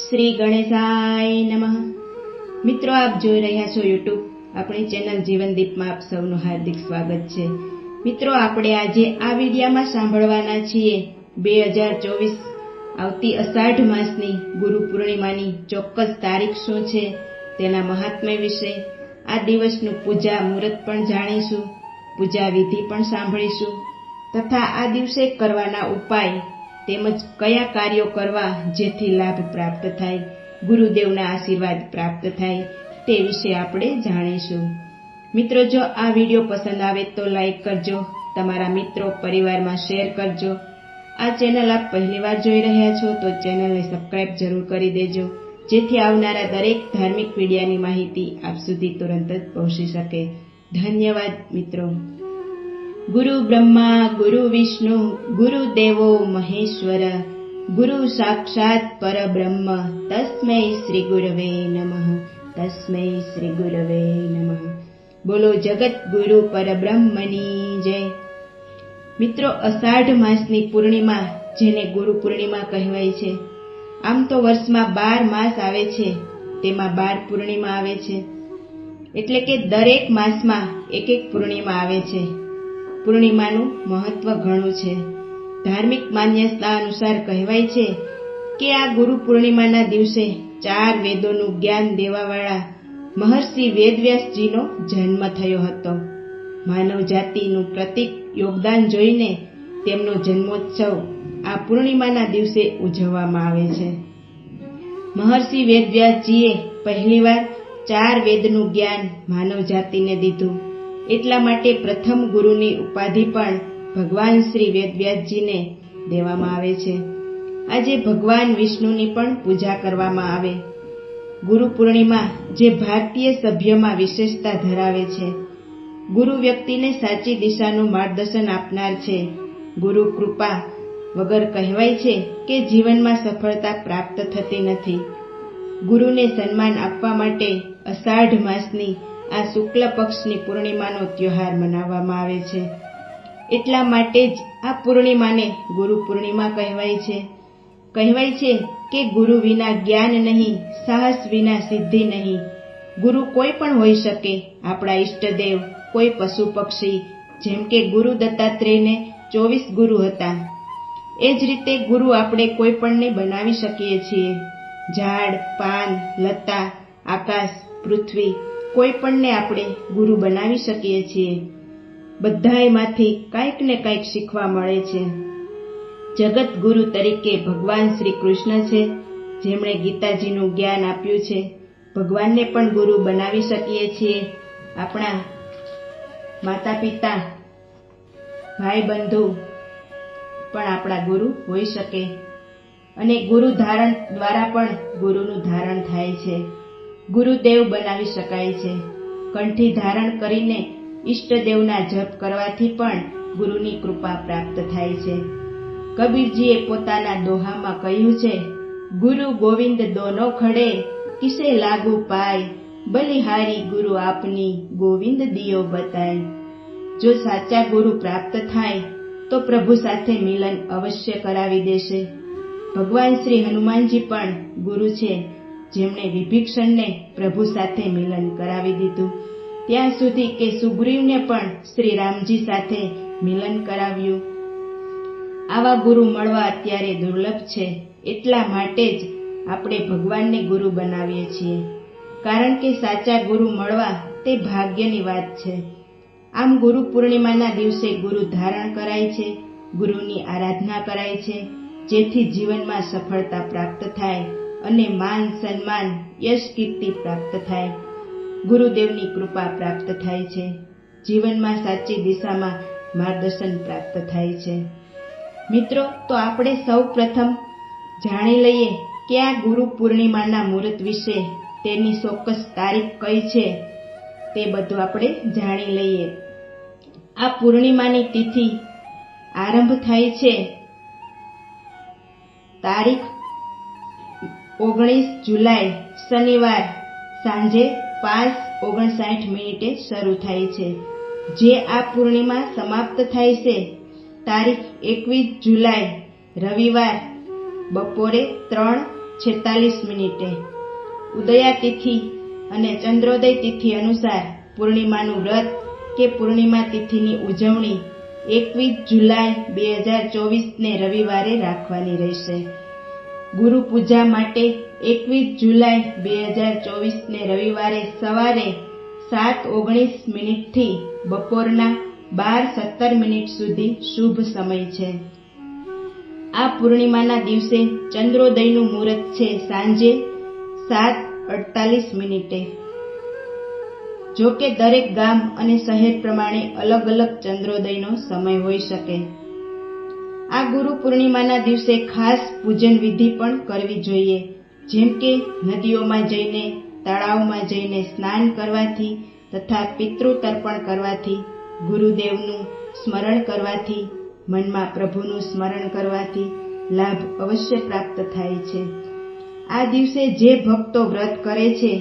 શ્રી ગણેશાય નમઃ. મિત્રો, આપ જોઈ રહ્યા છો યુટ્યુબ આપણી ચેનલ જીવનદીપમાં આપ સૌનું હાર્દિક સ્વાગત છે. મિત્રો, આપણે આજે આ વિડીયામાં સાંભળવાના છીએ બે હજાર ચોવીસ આવતી અષાઢ માસની ગુરુ પૂર્ણિમાની ચોક્કસ તારીખ શું છે, તેના મહાત્મ્ય વિશે, આ દિવસનું પૂજા મુહૂર્ત પણ જાણીશું, પૂજા વિધિ પણ સાંભળીશું, તથા આ દિવસે કરવાના ઉપાય તેમજ કયા કાર્યો કરવા જેથી લાભ પ્રાપ્ત થાય, ગુરુદેવના આશીર્વાદ પ્રાપ્ત થાય તે વિશે આપણે જાણીશું. મિત્રો, જો આ વીડિયો પસંદ આવે તો લાઈક કરજો, તમારા મિત્રો પરિવારમાં શેર કરજો. આ ચેનલ આપ પહેલીવાર જોઈ રહ્યા છો તો ચેનલને સબસ્ક્રાઇબ જરૂર કરી દેજો, જેથી આવનારા દરેક ધાર્મિક મીડિયાની માહિતી આપ સુધી તુરંત જ પહોંચી શકે. ધન્યવાદ, મિત્રો. ગુરુ બ્રહ્મા, ગુરુ વિષ્ણુ, ગુરુ દેવો મહેશ્વર, ગુરુ સાક્ષાત પરબ્રહ્મ, તસ્મૈ શ્રી ગુરવે નમઃ, તસ્મૈ શ્રી ગુરવે નમઃ. બોલો જગત ગુરુ પરબ્રહ્મની જય. મિત્રો, અષાઢ માસની પૂર્ણિમા જેને ગુરુ પૂર્ણિમા કહેવાય છે, આમ તો વર્ષમાં બાર માસ આવે છે, તેમાં બાર પૂર્ણિમા આવે છે. એટલે કે દરેક માસમાં એક એક પૂર્ણિમા આવે છે. પૂર્ણિમાનું મહત્વ ઘણું છે. ધાર્મિક માન્યતા અનુસાર કહેવાય છે કે આ ગુરુ પૂર્ણિમાના દિવસે ચાર વેદોનું જ્ઞાન દેવાવાળા મહર્ષિ વેદવ્યાસજીનો જન્મ થયો હતો. માનવ જાતિનું પ્રતિક યોગદાન જોઈને તેમનો જન્મોત્સવ આ પૂર્ણિમાના દિવસે ઉજવવામાં આવે છે. મહર્ષિ વેદવ્યાસજીએ પહેલીવાર ચાર વેદનું જ્ઞાન માનવ જાતિને દીધું. એટલા માટે પ્રથમ ગુરુની ઉપાધિ પણ ભગવાન શ્રી વેદવ્યાસજીને દેવામાં આવે છે. આજે ભગવાન વિષ્ણુની પણ પૂજા કરવામાં આવે. ગુરુ પૂર્ણિમા જે ભારતીય સભ્યમાં વિશેષતા ધરાવે છે. ગુરુ વ્યક્તિને સાચી દિશાનું માર્ગદર્શન આપનાર છે. ગુરુ કૃપા વગર કહેવાય છે કે જીવનમાં સફળતા પ્રાપ્ત થતી નથી. ગુરુને સન્માન આપવા માટે અષાઢ માસની આ શુક્લ પક્ષની પૂર્ણિમાનો તહેવાર મનાવવામાં આવે છે. એટલા માટે જ આ પૂર્ણિમાને ગુરુ પૂર્ણિમા કહેવાય છે. કહેવાય છે કે ગુરુ વિના જ્ઞાન નહીં, સાહસ વિના સિદ્ધિ નહીં. ગુરુ કોઈ પણ હોઈ શકે, આપણા ઈષ્ટદેવ, કોઈ પશુ પક્ષી, જેમ કે ગુરુ દત્તાત્રેયને ચોવીસ ગુરુ હતા. એ જ રીતે ગુરુ આપણે કોઈ પણને બનાવી શકીએ છીએ. ઝાડ, પાન, લતા, આકાશ, પૃથ્વી કોઈ પણને આપણે ગુરુ બનાવી શકીએ છીએ. બધાએમાંથી કંઈક ને કંઈક શીખવા મળે છે. જગત ગુરુ તરીકે ભગવાન શ્રી કૃષ્ણ છે, જેમણે ગીતાજીનું જ્ઞાન આપ્યું છે. ભગવાનને પણ ગુરુ બનાવી શકીએ છીએ. આપણા માતા પિતા ભાઈ બંધુ પણ આપણા ગુરુ હોઈ શકે. અને ગુરુ ધારણ દ્વારા પણ ગુરુનું ધારણ થાય છે. ગુરુદેવ બનાવી શકાય છે. કંઠી ધારણ કરીને ઈષ્ટદેવના જપ કરવાથી પણ ગુરુની કૃપા પ્રાપ્ત થાય છે. કબીરજીએ પોતાના દોહામાં કહ્યું છે, ગુરુ ગોવિંદ દોનો ખડે, કિસે લાગુ પાય? બલિહારી ગુરુ આપની ગોવિંદ દિયો બતાય. જો સાચા ગુરુ પ્રાપ્ત થાય, તો પ્રભુ સાથે મિલન અવશ્ય કરાવી દેશે. ભગવાન શ્રી હનુમાનજી પણ ગુરુ છે. જેમણે વિભીક્ષણને પ્રભુ સાથે મિલન કરાવી દીધું. ત્યાં સુધી કે સુગ્રીવને પણ શ્રી રામજી સાથે મિલન કરાવ્યું. આવા ગુરુ મળવા અત્યારે દુર્લભ છે, એટલા માટે જ આપણે ભગવાનને ગુરુ બનાવીએ છીએ. કારણ કે સાચા ગુરુ મળવા તે ભાગ્યની વાત છે. આમ ગુરુ પૂર્ણિમાના દિવસે ગુરુ ધારણ કરાય છે, ગુરુની આરાધના કરાય છે, જેથી જીવનમાં સફળતા પ્રાપ્ત થાય. અને માન સન્માન યશ કીર્તિ પ્રાપ્ત થાય. ગુરુદેવની કૃપા પ્રાપ્ત થાય છે. જીવનમાં સાચી દિશામાં માર્ગદર્શન પ્રાપ્ત થાય છે. મિત્રો, તો આપણે સૌ પ્રથમ જાણી લઈએ કે આ ગુરુ પૂર્ણિમાના મુહૂર્ત વિશે તેની ચોક્કસ તારીખ કઈ છે તે બધું આપણે જાણી લઈએ. આ પૂર્ણિમાની તિથિ આરંભ થાય છે તારીખ ઓગણીસ જુલાઈ, શનિવાર, સાંજે પાંચ ઓગણસાઠ મિનિટે શરૂ થાય છે. જે આ પૂર્ણિમા સમાપ્ત થાય છે, તારીખ એકવીસ જુલાઈ, રવિવાર, બપોરે ત્રણ છેતાલીસ મિનિટે. ઉદયા તિથિ અને ચંદ્રોદય તિથિ અનુસાર પૂર્ણિમાનું વ્રત કે પૂર્ણિમા તિથિની ઉજવણી એકવીસ જુલાઈ, બે હજાર ચોવીસને રવિવારે રાખવાની રહેશે. ગુરુ પૂજા માટે એકવીસ જુલાઈ બે હજાર ચોવીસને રવિવારે સવારે સાત ઓગણીસ મિનિટથી બપોરના બાર સત્તર મિનિટ સુધી શુભ સમય છે. આ પૂર્ણિમાના દિવસે ચંદ્રોદયનું મુહૂર્ત છે સાંજે સાત અડતાલીસ મિનિટે. જો કે દરેક ગામ અને શહેર પ્રમાણે અલગ અલગ ચંદ્રોદયનો સમય હોઈ શકે. આ ગુરુ પૂર્ણિમાના દિવસે ખાસ પૂજન વિધિ પણ કરવી જોઈએ. જેમ કે નદીઓમાં જઈને, તળાવમાં જઈને સ્નાન કરવાથી તથા પિતૃ તર્પણ કરવાથી, ગુરુદેવનું સ્મરણ કરવાથી, મનમાં પ્રભુનું સ્મરણ કરવાથી લાભ અવશ્ય પ્રાપ્ત થાય છે. આ દિવસે જે ભક્તો વ્રત કરે છે,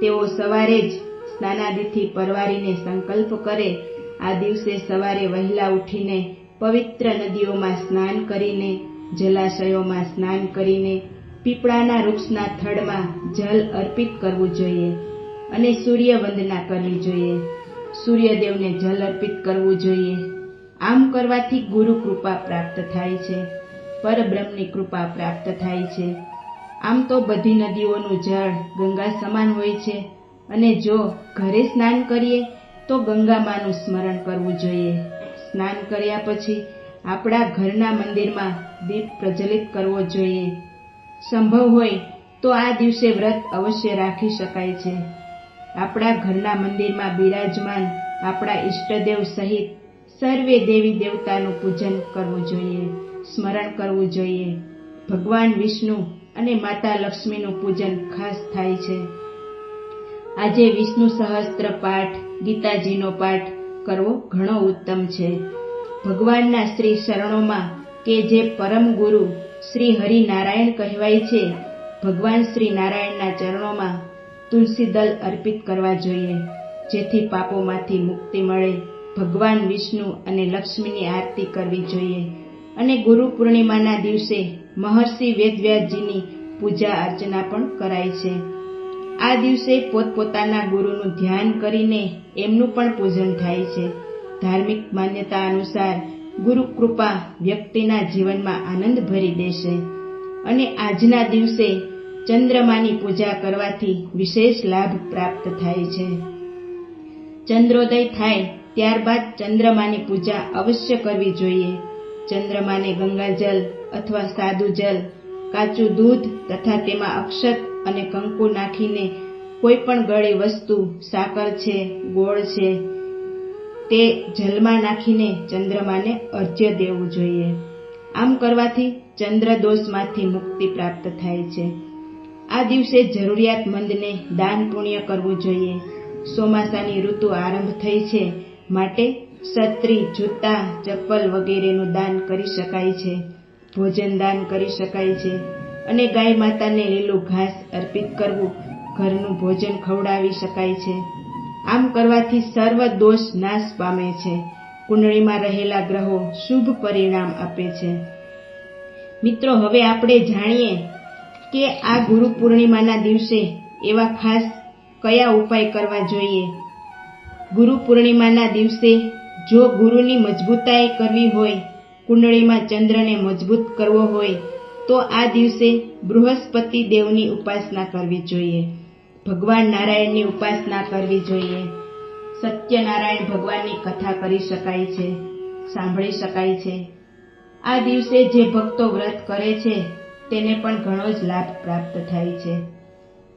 તેઓ સવારે જ સ્નાનાદિથી પરવારીને સંકલ્પ કરે. આ દિવસે સવારે વહેલા ઉઠીને પવિત્ર નદીઓમાં સ્નાન કરીને, જલાશયોમાં સ્નાન કરીને, પીપળાના વૃક્ષના થડમાં જલ અર્પિત કરવું જોઈએ અને સૂર્ય વંદના કરવી જોઈએ. સૂર્યદેવને જલ અર્પિત કરવું જોઈએ. આમ કરવાથી ગુરુ કૃપા પ્રાપ્ત થાય છે. પરબ્રહ્મની કૃપા પ્રાપ્ત થાય છે. આમ તો બધી નદીઓનું જળ ગંગા સમાન હોય છે અને જો ઘરે સ્નાન કરીએ, તો ગંગામાનું સ્મરણ કરવું જોઈએ. સ્નાન કર્યા પછી આપણા ઘરના મંદિરમાં દીપ પ્રજ્વલિત કરવો જોઈએ. સંભવ હોય તો આ દિવસે વ્રત અવશ્ય રાખી શકાય છે. આપણા ઘરના મંદિરમાં બિરાજમાન આપણા ઈષ્ટદેવ સહિત સર્વે દેવી દેવતાનું પૂજન કરવું જોઈએ, સ્મરણ કરવું જોઈએ. ભગવાન વિષ્ણુ અને માતા લક્ષ્મીનું પૂજન ખાસ થાય છે. આજે વિષ્ણુ સહસ્ત્ર પાઠ, ગીતાજીનો પાઠ કરવો ઘણો ઉત્તમ છે. ભગવાનના શ્રી શરણોમાં કે જે પરમ ગુરુ શ્રી હરિનારાયણ કહેવાય છે, ભગવાન શ્રી નારાયણના ચરણોમાં તુલસી દલ અર્પિત કરવા જોઈએ, જેથી પાપોમાંથી મુક્તિ મળે. ભગવાન વિષ્ણુ અને લક્ષ્મીની આરતી કરવી જોઈએ. અને ગુરુ પૂર્ણિમાના દિવસે મહર્ષિ વેદવ્યાસજીની પૂજા અર્ચના પણ કરાય છે. આ દિવસે પોતપોતાના ગુરુનું ધ્યાન કરીને એમનું પણ પૂજન થાય છે. ધાર્મિક માન્યતા અનુસાર ગુરુ કૃપા વ્યક્તિના જીવનમાં આનંદ ભરી દેશે અને આજના દિવસે ચંદ્રમાની પૂજા કરવાથી વિશેષ લાભ પ્રાપ્ત થાય છે. ચંદ્રોદય થાય ત્યારબાદ ચંદ્રમાની પૂજા અવશ્ય કરવી જોઈએ. ચંદ્રમાને ગંગાજલ અથવા સાદું જલ કાચું દૂધ તથા તેમાં અક્ષત અને કંકુ નાખીને કોઈ પણ ગળી વસ્તુ, સાકર છે, ગોળ છે, તે જલમાં નાખીને ચંદ્રમાને અર્ઘ્ય દેવું જોઈએ. આમ કરવાથી ચંદ્ર દોષમાંથી મુક્તિ પ્રાપ્ત થાય છે. આ દિવસે જરૂરિયાતમંદને દાન પુણ્ય કરવું જોઈએ. ચોમાસાની ઋતુ આરંભ થઈ છે માટે છત્રી જૂતા, ચપ્પલ વગેરેનું દાન કરી શકાય છે. ભોજન દાન કરી શકાય છે. અને ગાય માતાને લીલું ઘાસ અર્પિત કરવું, ઘરનું ભોજન ખવડાવી શકાય છે. આમ કરવાથી સર્વ દોષ નાશ પામે છે. કુંડળીમાં રહેલા ગ્રહો શુભ પરિણામ આપે છે. મિત્રો, હવે આપણે જાણીએ કે આ ગુરુ પૂર્ણિમાના દિવસે એવા ખાસ કયા ઉપાય કરવા જોઈએ? ગુરુ પૂર્ણિમાના દિવસે જો ગુરુની મજબૂતાઈ કરવી હોય, કુંડળીમાં ચંદ્રને મજબૂત કરવો હોય તો આ દિવસે બૃહસ્પતિ દેવની ઉપાસના કરવી જોઈએ. ભગવાન નારાયણની ઉપાસના કરવી જોઈએ. સત્યનારાયણ ભગવાનની કથા કરી શકાય છે, સાંભળી શકાય છે. આ દિવસે જે ભક્તો વ્રત કરે છે, તેને પણ ઘણો જ લાભ પ્રાપ્ત થાય છે.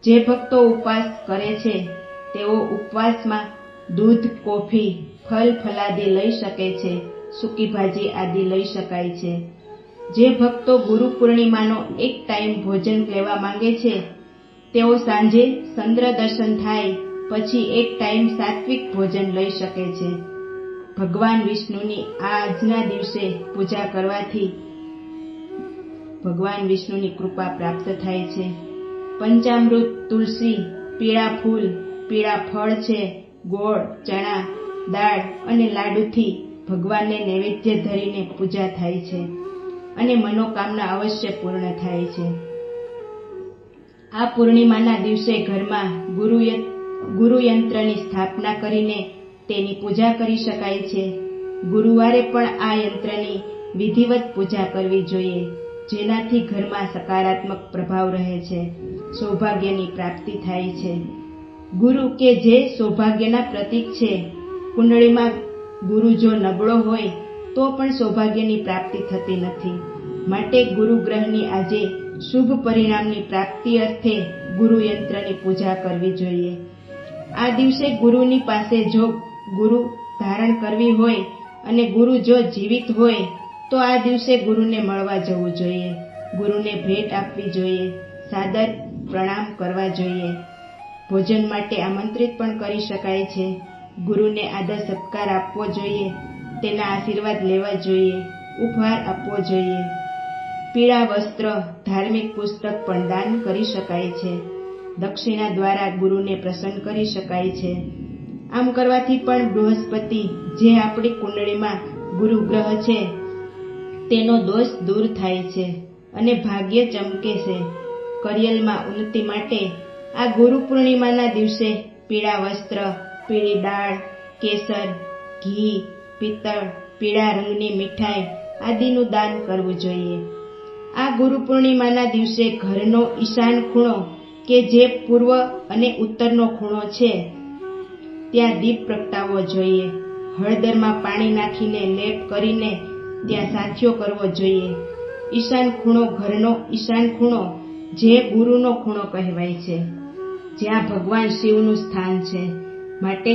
જે ભક્તો ઉપવાસ કરે છે, તેઓ ઉપવાસમાં દૂધ, કોફી ફલ ફલાદી લઈ શકે છે, સૂકી ભાજી આદિ લઈ શકાય છે. જે ભક્તો ગુરુ પૂર્ણિમાનો એક ટાઈમ ભોજન લેવા માંગે છે, તેઓ સાંજે ચંદ્ર દર્શન થાય, પછી એક ટાઈમ સાત્વિક ભોજન લઈ શકે છે. ભગવાન વિષ્ણુની આજના દિવસે પૂજા કરવાથી ભગવાન વિષ્ણુની કૃપા પ્રાપ્ત થાય છે. પંચામૃત, તુલસી, પીળા ફૂલ, પીળા ફળ છે, ગોળ, ચણા, દાળ અને લાડુથી ભગવાનને નૈવેદ્ય ધરીને પૂજા થાય છે. અને મનોકામના અવશ્ય પૂર્ણ થાય છે. આ પૂર્ણિમાના દિવસે ઘરમાં ગુરુય, ગુરુયંત્રની સ્થાપના કરીને તેની પૂજા કરી શકાય છે. ગુરુવારે પણ આ યંત્રની વિધિવત પૂજા કરવી જોઈએ, જેનાથી ઘરમાં સકારાત્મક પ્રભાવ રહે છે, સૌભાગ્યની પ્રાપ્તિ થાય છે. ગુરુ કે જે સૌભાગ્યના પ્રતીક છે, કુંડળીમાં ગુરુ જો નબળો હોય તો પણ સૌભાગ્યની પ્રાપ્તિ થતી નથી. માટે ગુરુ ગ્રહની આજે શુભ પરિણામની પ્રાપ્તિ અર્થે ગુરુ યંત્રની પૂજા કરવી જોઈએ. આ દિવસે ગુરુની પાસે જો ગુરુ ધારણ કરવી હોય અને ગુરુ જો જીવિત હોય, તો આ દિવસે ગુરુને મળવા જવું જોઈએ. ગુરુને ભેટ આપવી જોઈએ. સાદર પ્રણામ કરવા જોઈએ. ભોજન માટે આમંત્રિત પણ કરી શકાય છે. ગુરુને આદર સત્કાર આપવો જોઈએ. તેના આશીર્વાદ લેવા જોઈએ, ઉપહાર આપવો જોઈએ. પીળા વસ્ત્ર, ધાર્મિક પુસ્તક પણ દાન કરી શકાય છે. દક્ષિણા દ્વારા ગુરુને પ્રસન્ન કરી શકાય છે. આમ કરવાથી પણ બૃહસ્પતિ જે આપણી કુંડળીમાં ગુરુ ગ્રહ છે, તેનો દોષ દૂર થાય છે અને ભાગ્ય ચમકે છે. કરિયલમાં ઉન્નતિ માટે આ ગુરુ પૂર્ણિમાના દિવસે પીળા વસ્ત્ર, પીળી દાળ, કેસર, ઘી પિત્તળ, પીળા રંગની મીઠાઈ આદિનું દાન કરવું જોઈએ. આ ગુરુ પૂર્ણિમાના દિવસે ઘરનો ઈશાન ખૂણો કે જે પૂર્વ અને ઉત્તરનો ખૂણો છે, ત્યાં દીપ પ્રગટાવવો જોઈએ. હળદરમાં પાણી નાખીને લેપ કરીને ત્યાં સાથિયો કરવો જોઈએ. ઈશાન ખૂણો ઘરનો ઈશાન ખૂણો જે ગુરુનો ખૂણો કહેવાય છે, જ્યાં ભગવાન શિવનું સ્થાન છે. માટે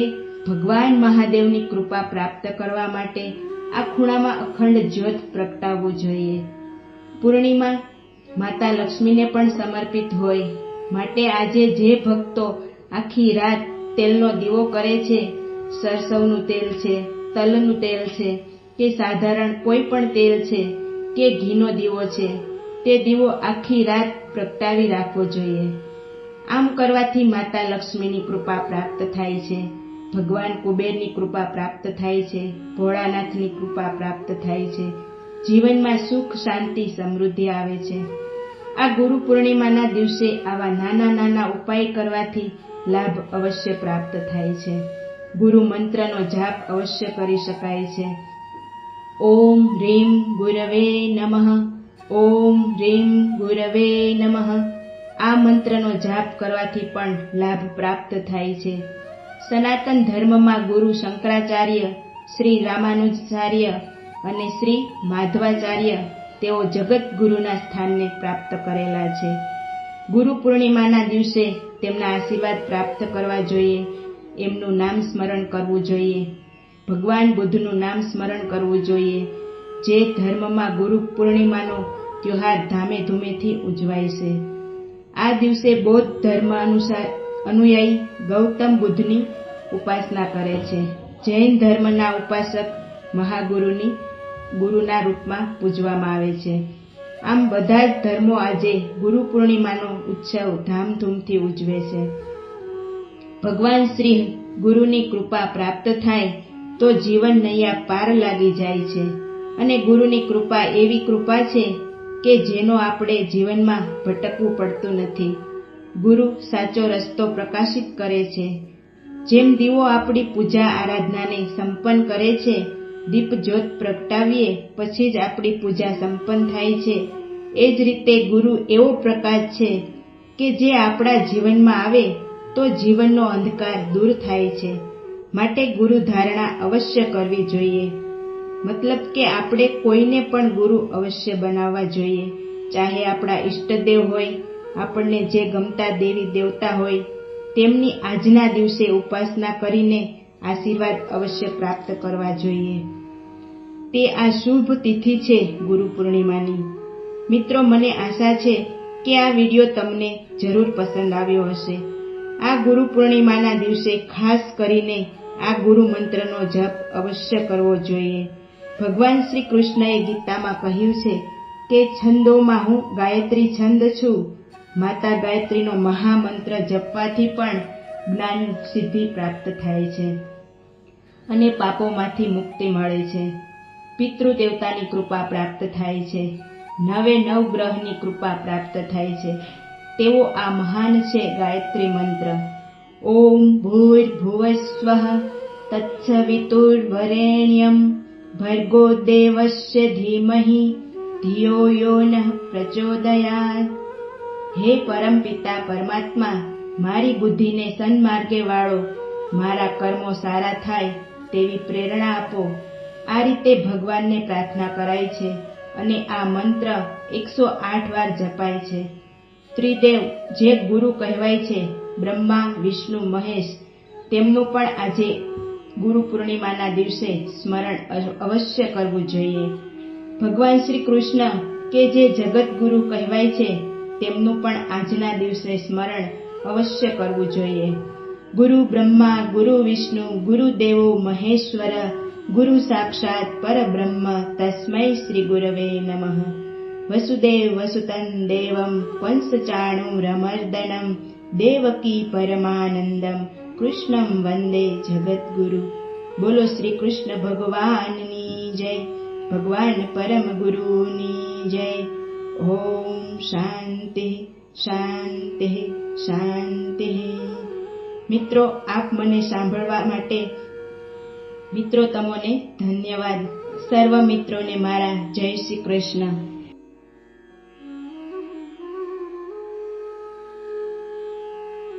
ભગવાન મહાદેવની કૃપા પ્રાપ્ત કરવા માટે આ ખૂણામાં અખંડ જ્યોત પ્રગટાવવું જોઈએ. પૂર્ણિમા માતા લક્ષ્મીને પણ સમર્પિત હોય. માટે આજે જે ભક્તો આખી રાત તેલનો દીવો કરે છે, સરસવનું તેલ છે, તલનું તેલ છે, કે સાધારણ કોઈ પણ તેલ છે, કે ઘીનો દીવો છે, તે દીવો આખી રાત પ્રગટાવી રાખવો જોઈએ. આમ કરવાથી માતા લક્ષ્મીની કૃપા પ્રાપ્ત થાય છે. ભગવાન કુબેરની કૃપા પ્રાપ્ત થાય છે, ભોળાનાથની કૃપા પ્રાપ્ત થાય છે, જીવનમાં સુખ, શાંતિ, સમૃદ્ધિ આવે છે. આ ગુરુ પૂર્ણિમાના દિવસે આવા નાના નાના ઉપાય કરવાથી લાભ અવશ્ય પ્રાપ્ત થાય છે. ગુરુ મંત્રનો જાપ અવશ્ય કરી શકાય છે. ઓમ રીમ ગુરવે નમઃ, ઓમ રીમ ગુરવે નમઃ. આ મંત્રનો જાપ કરવાથી પણ લાભ પ્રાપ્ત થાય છે. સનાતન ધર્મમાં ગુરુ શંકરાચાર્ય, શ્રી રામાનુજાચાર્ય અને શ્રી માધવાચાર્ય તેઓ જગત ગુરુના સ્થાનને પ્રાપ્ત કરેલા છે. ગુરુ પૂર્ણિમાના દિવસે તેમના આશીર્વાદ પ્રાપ્ત કરવા જોઈએ, એમનું નામ સ્મરણ કરવું જોઈએ. ભગવાન બુદ્ધનું નામ સ્મરણ કરવું જોઈએ, જે ધર્મમાં ગુરુ પૂર્ણિમાનો ત્યોહાર ધામે ધૂમેથી ઉજવાય છે. આ દિવસે બૌદ્ધ ધર્મ અનુસાર અનુયાયી ગૌતમ બુદ્ધની ઉપાસના કરે છે. જૈન ધર્મના ઉપાસક મહાગુરુની ગુરુના રૂપમાં પૂજવામાં આવે છે. આમ બધા જ ધર્મો આજે ગુરુ પૂર્ણિમાનો ઉત્સવ ધામધૂમથી ઉજવે છે. ભગવાન શ્રી ગુરુની કૃપા પ્રાપ્ત થાય તો જીવન નૈયા પાર લાગી જાય છે. અને ગુરુની કૃપા એવી કૃપા છે કે જેનો આપણે જીવનમાં ભટકવું પડતું નથી. ગુરુ સાચો રસ્તો પ્રકાશિત કરે છે. જેમ દીવો આપણી પૂજા આરાધનાને સંપન્ન કરે છે, દીપ જ્યોત પ્રગટાવીએ પછી જ આપણી પૂજા સંપન્ન થાય છે. એ જ રીતે ગુરુ એવો પ્રકાશ છે કે જે આપણા જીવનમાં આવે તો જીવનનો અંધકાર દૂર થાય છે. માટે ગુરુ ધારણા અવશ્ય કરવી જોઈએ. મતલબ કે આપણે કોઈને પણ ગુરુ અવશ્ય બનાવવા જોઈએ. ચાહે આપણા ઈષ્ટદેવ હોય આપણને જે ગમતા દેવી દેવતા હોય, તેમની આજના દિવસે ઉપાસના કરીને આશીર્વાદ અવશ્ય પ્રાપ્ત કરવા જોઈએ. તે આ શુભ તિથિ છે ગુરુ પૂર્ણિમાની. મિત્રો, મને આશા છે કે આ વીડિયો તમને જરૂર પસંદ આવ્યો હશે. આ ગુરુ પૂર્ણિમાના દિવસે ખાસ કરીને આ ગુરુ મંત્રનો જપ અવશ્ય કરવો જોઈએ. ભગવાન શ્રી કૃષ્ણએ ગીતામાં કહ્યું છે કે, છંદોમાં હું ગાયત્રી છંદ છું માતા ગાયત્રીનો મહામંત્ર જપવાથી પણ જ્ઞાન સિદ્ધિ પ્રાપ્ત થાય છે અને પાપોમાંથી મુક્તિ મળે છે. પિતૃદેવતાની કૃપા પ્રાપ્ત થાય છે. નવે નવ ગ્રહની કૃપા પ્રાપ્ત થાય છે. તેવો આ મહાન છે ગાયત્રી મંત્ર. ઓમ ભૂર્ભુવસ્વ તત્સવિતુર્વરેણ્યમ ભર્ગો દેવસ્ય ધીમહી ધિયો યો ન પ્રચોદયાત હે પરમપિતા પરમાત્મા, મારી બુદ્ધિને સન્માર્ગે વાળો, મારા કર્મો સારા થાય તેવી પ્રેરણા આપો. આ રીતે ભગવાનને પ્રાર્થના કરાય છે અને આ મંત્ર એકસો આઠ વાર જપાય છે. ત્રિદેવ, જે ગુરુ કહેવાય છે, બ્રહ્મા, વિષ્ણુ, મહેશ, તેમનું પણ આજે ગુરુ પૂર્ણિમાના દિવસે સ્મરણ અવશ્ય કરવું જોઈએ. ભગવાન શ્રી કૃષ્ણ કે જે જગત ગુરુ કહેવાય છે તેમનું પણ આજના દિવસે સ્મરણ અવશ્ય કરવું જોઈએ. ગુરુ બ્રહ્મા, ગુરુ વિષ્ણુ, ગુરુ દેવો, મહેશ્વર, ગુરુ સાક્ષાત પરબ્રહ્મ, તસ્મૈ શ્રી ગુરવે નમઃ. વસુદેવ વસુતન દેવમ કંસચાણુરમર્દનમ દેવકી પરમાનંદમ, કૃષ્ણમ વંદે જગદગુરુ. બોલો શ્રી કૃષ્ણ ભગવાનની જય, ભગવાન પરમ ગુરુની જય. ઓમ શાંતિ શાંતિ શાંતિ મિત્રો આપ મને સાંભળવા માટે મિત્રો, તમને ધન્યવાદ. સર્વ મિત્રોને મારા જય શ્રી કૃષ્ણ.